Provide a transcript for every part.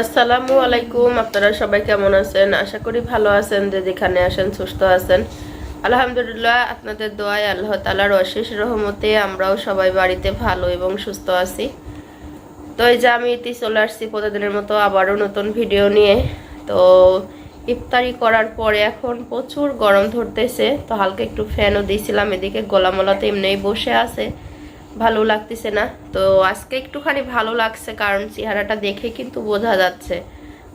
আসসালামু আলাইকুম, আপনারা সবাই কেমন আছেন? আশা করি ভালো আছেন, যে যেখানে আসেন সুস্থ আছেন। আলহামদুলিল্লাহ, আপনাদের দোয়ায় আল্লাহ তালার অশেষ রহমতে আমরাও সবাই বাড়িতে ভালো এবং সুস্থ আছি। তো এই যে আমি ইতি চলে আসছি প্রতিদিনের মতো আবারও নতুন ভিডিও নিয়ে। তো ইফতারি করার পরে এখন প্রচুর গরম ধরতেছে, তো হালকা একটু ফ্যানও দিয়েছিলাম, এদিকে গলামলাতে এমনিই বসে আছে। ভালো লাগতেছে না। তো আজকে একটুখানি ভালো লাগছে কারণ চেহারাটা দেখে কিন্তু বোঝা যাচ্ছে।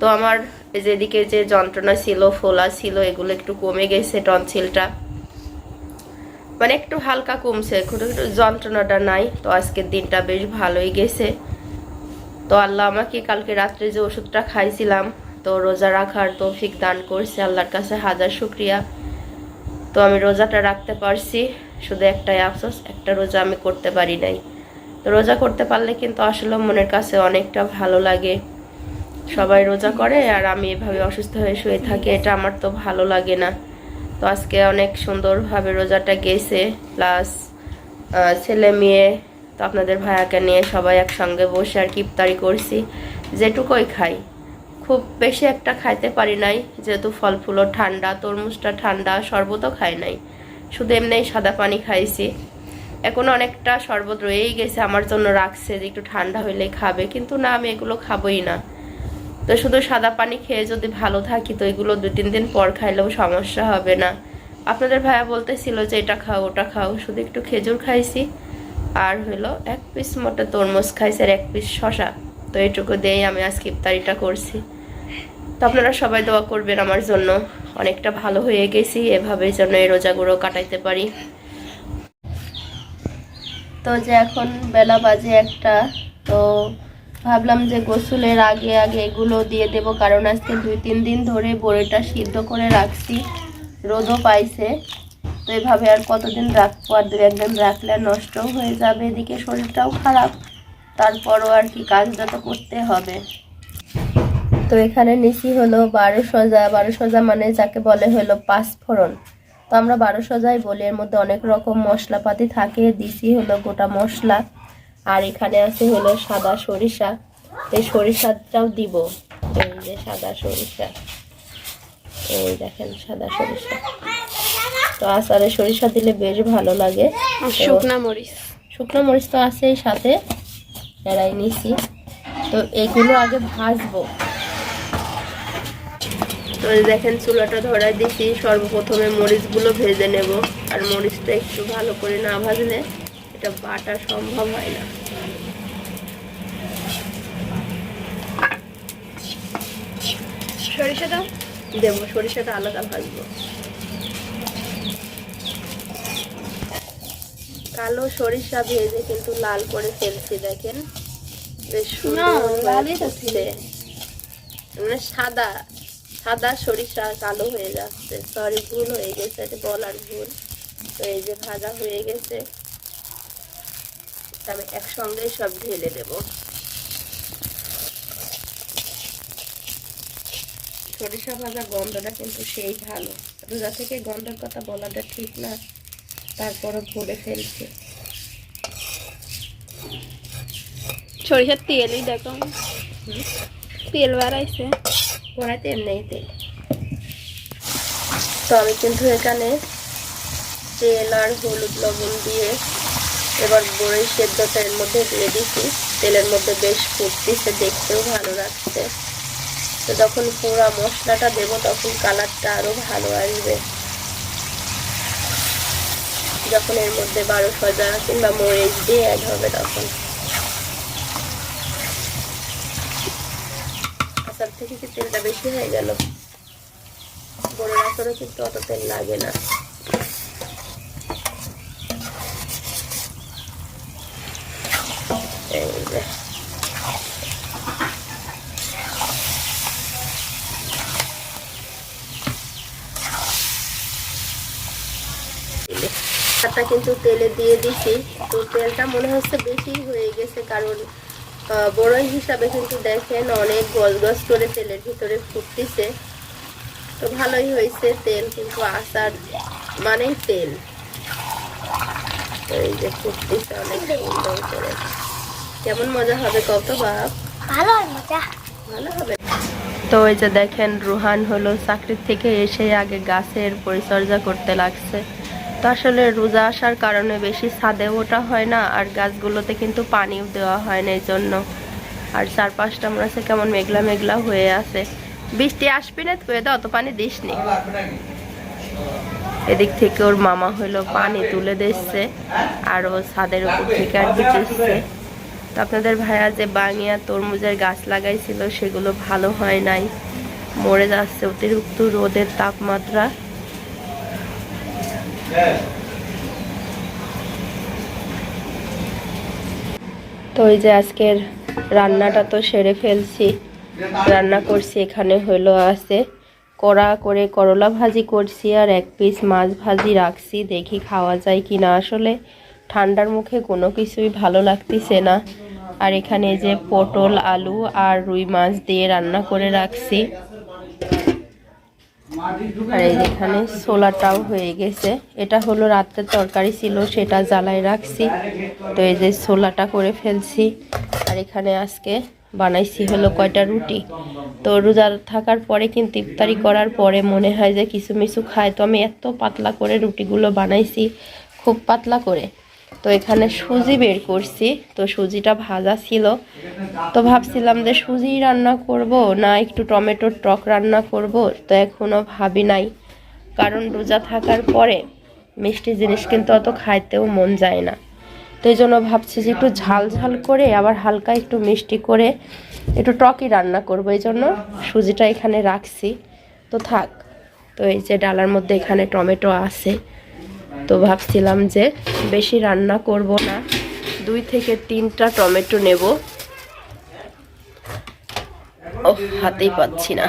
তো আমার যেদিকে যে যন্ত্রণা ছিল, ফোলা ছিল, এগুলো একটু কমে গেছে টনসিলটা। মানে একটু হালকা কমছে একটু একটু যন্ত্রণাটা নাই। তো আজকের দিনটা বেশ ভালোই গেছে। তো আল্লাহ আমাকে কালকে রাত্রে যে ওষুধটা খাইছিলাম, তো রোজা রাখার তৌফিক দান করছে, আল্লাহর কাছে হাজার শুক্রিয়া। তো আমি রোজাটা রাখতে পারছি। শুধু একটাই আফসোস, একটা রোজা আমি করতে পারি নাই। তো রোজা করতে পারলে কিন্তু আসলে মনের কাছে অনেকটা ভালো লাগে। সবাই রোজা করে আর আমি এভাবে অসুস্থ হয়ে শুয়ে থাকি, এটা আমার তো ভালো লাগে না। তো আজকে অনেক সুন্দরভাবে রোজাটা গেছে, প্লাস ছেলে মেয়ে, তো আপনাদের ভাইয়াকে নিয়ে সবাই একসঙ্গে বসে আর কি ইফতারি করছি, যেটুকুই খাই। খুব বেশি একটা খাইতে পারি নাই, যেহেতু ফল ফুলও ঠান্ডা, তরমুজটা ঠান্ডা, শরবতও খাই নাই। শুধু এমনি সাদা পানি খাইছি। এখন অনেকটা শরবত রয়েই গেছে, আমার জন্য রাখছে যে একটু ঠান্ডা হইলেই খাবে, কিন্তু না, আমি এগুলো খাবোই না। তো শুধু সাদা পানি খেয়ে যদি ভালো থাকি, তো এগুলো দু তিন দিন পর খাইলেও সমস্যা হবে না। আপনাদের ভাইয়া বলতেছিল যে এটা খাও, ওটা খাও, শুধু একটু খেজুর খাইছি। আর হলো এক পিস মতো তরমুজ খাইছে আর এক পিস শশা তো এইটুকু দিয়েই আমি আজকে ইফতারিটা করছি। তো আপনারা সবাই দোয়া করবেন আমার জন্য। অনেকটা ভালো হয়ে গেছি, এভাবে যেন এই রোজাগুলো কাটাইতে পারি। তো যে এখন বেলা বাজে একটা, তো ভাবলাম যে গোসলের আগে আগে এগুলো দিয়ে দেব, কারণ আজকে দুই তিন দিন ধরে বড়িটা সিদ্ধ করে রাখছি, রোদও পাইছে। তো এভাবে আর কতদিন রাখব আর দু একদিন রাখলে আর নষ্টও হয়ে যাবে, এদিকে শরীরটাও খারাপ, তারপরও আর কি কাজটা তো করতে হবে। তো এখানে নিচি হলো বারো সজা বারো সজা মানে যাকে বলে হলো পাঁচফোড়ন তো আমরা বারো সজাই বলি এর মধ্যে অনেক রকম মশলাপাতি থাকে। দিছি হলো গোটা মশলা আর এখানে আছে হলো সাদা সরিষা। এই সরিষাটাও দিব। এই যে সাদা সরিষা। এই দেখেন সাদা সরিষা। তো আচারে সরিষা দিলে বেশ ভালো লাগে। শুকনা মরিচ। শুকনো মরিচ তো আছেই সাথে। এরাই নিছি। তো এগুলো আগে ভাজবো। দেখেন চুলাটা ধরাই দিছি। সর্বপ্রথমে মরিচগুলো ভেজে নেব। আর মরিচটা একটু ভালো করে না ভাজলে এটা বাটা সম্ভব হয় না। সরিষা দাও। দেবো সরিষাটা আলাদা ভাজবো। কালো সরিষা ভেজে কিন্তু লাল করে ফেলছি দেখেন। বেশ সুন্দর লালই মানে সাদা। সাদা সরিষা কালো হয়ে যাচ্ছে। সরি ভুল হয়ে গেছে এটা বলার ভুল। তো এই যে ভাজা হয়ে গেছে আমি একসঙ্গে সব ঢেলে দেবো। সরিষা ভাজা গন্ধটা কিন্তু সেই ভালো। রোজা থেকে গন্ধের কথা বলাটা ঠিক না তারপরে ভুলে ফেলছে। সরিষার তেলই দেখো। তেল বাড়াইছে। কড়াইতে এমনিই তেল তো আমি কিন্তু এখানে তেল আর হলুদ লবণ দিয়ে এবার বড়ই সেদ্ধটা এর মধ্যে দিয়ে দিচ্ছি তেলের মধ্যে বেশ ফুটতেছে, দেখতেও ভালো লাগছে। তো যখন পুরো মশলাটা দেবো তখন কালারটা আরও ভালো আসবে। যখন এর মধ্যে বারো সজা কিংবা মরিচ দিয়ে অ্যাড হবে তখন আচার থেকে কি তেলটা বেশি হয়ে গেল? বড় আচারও কিন্তু অত তেল লাগে না। কিন্তু তেলে দিয়ে দিছি। তো তেলটা মনে হচ্ছে বেশি হয়ে গেছে, কারণ বড়ই হিসাবে কিন্তু দেখেন অনেক গজ গজ করে তেলের ভিতরে ফুটতেছে। তো ভালোই হয়েছে তেল কিন্তু আচার মানেই তেল। এই যে ফুটতেছে অনেক সুন্দর করে। কেমন মজা হবে কত বাপ? ভালো মজা। ভালো হবে। তো ওই যে দেখেন রুহান হলো চাকরির থেকে এসে আগে গাছের পরিচর্যা করতে লাগছে। তো আসলে রোজা আসার কারণে বেশি ছাদে ওঠা হয় না, আর গাছগুলোতে কিন্তু পানিও দেওয়া হয় না এই জন্য আর চারপাশটা মনে হচ্ছে কেমন মেঘলা মেঘলা হয়ে আছে। বৃষ্টি আসবি না তুই অত পানি দিস নি এদিক থেকে ওর মামা হলো পানি তুলে দিচ্ছে, আর ও ছাদের উপর থেকে আর দিচ্ছে। তো আপনাদের ভাইয়া যে বাঙিয়া তরমুজের গাছ লাগাইছিল, সেগুলো ভালো হয় নাই। মরে যাচ্ছে অতিরিক্ত রোদের তাপমাত্রা। তো ওই যে আজকের রান্নাটা তো সেরে ফেলছি। রান্না করছি, এখানে হলো আছে কড়া করে করলা ভাজি করছি আর এক পিস মাছ ভাজি রাখছি, দেখি খাওয়া যায় কি না আসলে ঠান্ডার মুখে কোনো কিছুই ভালো লাগতেছে না। আর এখানে যে পটল, আলু আর রুই মাছ দিয়ে রান্না করে রাখছি। আর এই যেখানে ছোলাটাও হয়ে গেছে। এটা হলো রাতের তরকারি ছিল, সেটা জ্বালায় রাখছি। তো এই যে ছোলাটা করে ফেলছি। আর এখানে আজকে বানাইছি হলো কয়টা রুটি। তো রোজা থাকার পরে কিন্তু ইফতারি করার পরে মনে হয় যে কিছু মিছু খায়। তো আমি এত পাতলা করে রুটিগুলো বানাইছি, খুব পাতলা করে। তো এখানে সুজি বের করছি। তো সুজিটা ভাজা ছিল। তো ভাবছিলাম যে সুজি রান্না করব না একটু টমেটোর টক রান্না করব। তো এখনও ভাবি নাই। কারণ রোজা থাকার পরে মিষ্টি জিনিস কিন্তু অত খাইতেও মন যায় না। তো এই জন্য ভাবছি যে একটু ঝাল ঝাল করে, আবার হালকা একটু মিষ্টি করে একটু টকই রান্না করব। এই জন্য সুজিটা এখানে রাখছি। তো থাক। তো এই যে ডালার মধ্যে এখানে টমেটো আছে। তো ভাবছিলাম যে বেশি রান্না করব না। দুই থেকে তিনটা টমেটো নেব। ও হাতেই পাচ্ছি না।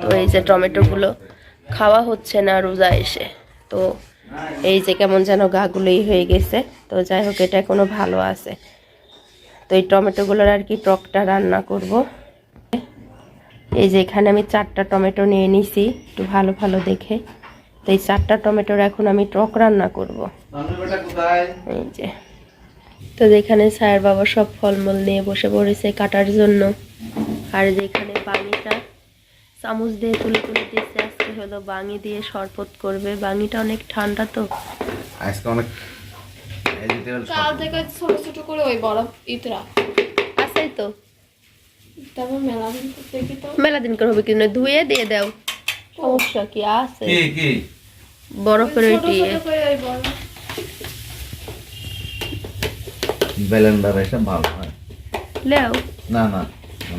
তো এই যে টমেটোগুলো খাওয়া হচ্ছে না, রোজা এসে। তো এই যে কেমন যেন গাগুলোই হয়ে গেছে। তো যাই হোক, এটা কোনো ভালো আছে। তো এই টমেটোগুলোর আর কি টকটা রান্না করব। এই যে এখানে আমি চারটা টমেটো নিয়ে নিছি, একটু ভালো ভালো দেখে। তো এই চারটা টমেটোর এখন আমি টক রান্না করব। এই যে। তো যেখানে স্যার বাবা সব ফলমূল নিয়ে বসে পড়েছে কাটার জন্য। আর যেখানে পানিটা চামচ দিয়ে তুলে তুলে দিচ্ছে আজকে হলো বাঙি দিয়ে শরবত করবে। বাঙিটা অনেক ঠান্ডা তো। আজকে অনেক কাল থেকে ছোট ছোট করে ওই বরফ ইতরা। আছেই তো। তারপর মেলা দিন দেখি তো মেলা দিন করে হবে কিন্তু ধুয়ে দিয়ে দাও। সমস্যা কি? আছে। কি কি? বরফের ওইটি। ব্লেন্ডার এসে ভালো হয়। লেও। না না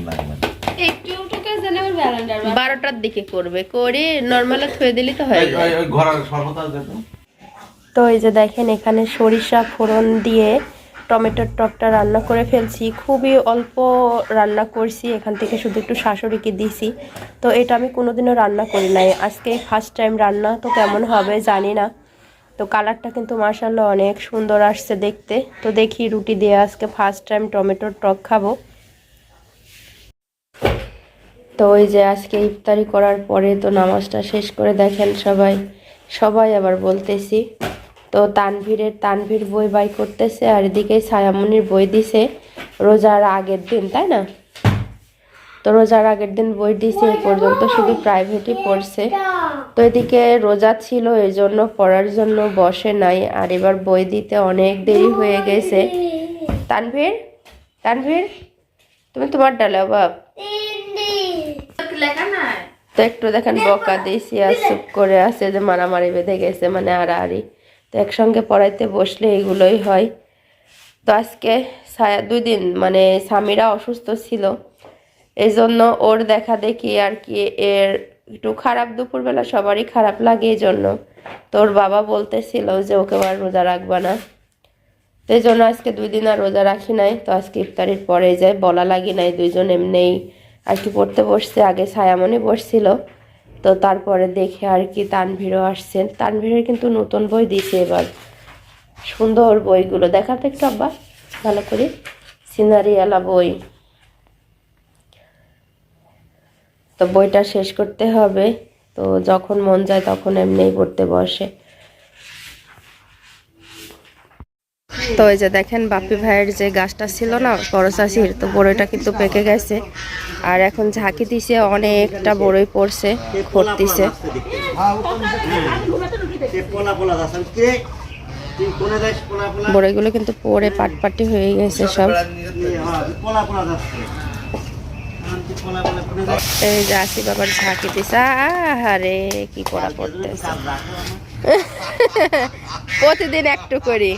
লাগবে না একটু টুকে জানে আমার ব্যালেন্ডার বারোটার দিকে করবে। করে নর্মালে থুয়ে দিলে তো হয়? তো এই যে দেখেন এখানে সরিষা ফোড়ন দিয়ে টমেটোর টকটা রান্না করে ফেলছি। খুবই অল্প রান্না করছি, এখান থেকে শুধু একটু শাশুড়িকে দিছি। তো এটা আমি কোনোদিনও রান্না করি নাই। আজকে ফার্স্ট টাইম রান্না, তো কেমন হবে জানি না। তো কালারটা কিন্তু মার্শাল্লাহ অনেক সুন্দর আসছে দেখতে। তো দেখি রুটি দিয়ে আজকে ফার্স্ট টাইম টমেটোর টক খাব। তো ওই যে আজকে ইফতারি করার পরে তো নামাজটা শেষ করে দেখেন সবাই। সবাই আবার বলতেছি। তো তানভীরের, তানভীর বই বাই করতেছে আর এদিকে ছায়ামনির বই দিছে। রোজার আগের দিন, তাই না? তো রোজার আগের দিন বই দিছে, এ পর্যন্ত শুধু প্রাইভেটই পড়ছে। তো এদিকে রোজা ছিল, এই জন্য পড়ার জন্য বসে নাই, আর এবার বই দিতে অনেক দেরি হয়ে গেছে। তানভীর? তানভীর? তুমি তোমার ডালা বাপ তো একটু দেখেন বকা দিয়েছি আর চুপ করে আছে যে মারামারি বেঁধে গেছে মানে আড়াআড়ি তো একসঙ্গে পড়াইতে বসলে এগুলোই হয়। তো আজকে দুই দিন মানে স্বামীরা অসুস্থ ছিল এই জন্য ওর দেখা দেখি আর কি এর একটু খারাপ দুপুরবেলা সবারই খারাপ লাগে এই জন্য তোর বাবা বলতেছিল যে ওকে আর রোজা রাখবে না। তো এই জন্য আজকে দুই দিন আর রোজা রাখি নাই। তো আজকে ইফতারির পরে যায় বলা লাগি নাই, দুইজন এমনিই আর কি পড়তে বসছে। আগে ছায়ামনে বসছিল। তো তারপরে দেখে আর কি তানভীরও আসছেন। তানভীরের কিন্তু নতুন বই দিয়েছে এবার। সুন্দর বইগুলো। দেখাতে একটু আব্বা, ভালো করে। সিনারিওয়ালা বই। তো বইটা শেষ করতে হবে। তো যখন মন যায় তখন এমনিই পড়তে বসে। তো ওই যে দেখেন বাপি ভাইয়ের যে গাছটা ছিল না বড় চাষির, তো বড়ইটা কিন্তু পেকে গেছে। আর এখন ঝাঁকি দিছে, অনেকটা বড়ই পড়ছে খরতিছে বড়ইগুলো কিন্তু পড়ে পাটপাটি হয়ে গেছে সব। এই যে আসি বাবার ঝাঁকি দিছে, আহারে, কি করা পড়তেছে। প্রতিদিন একটু করি।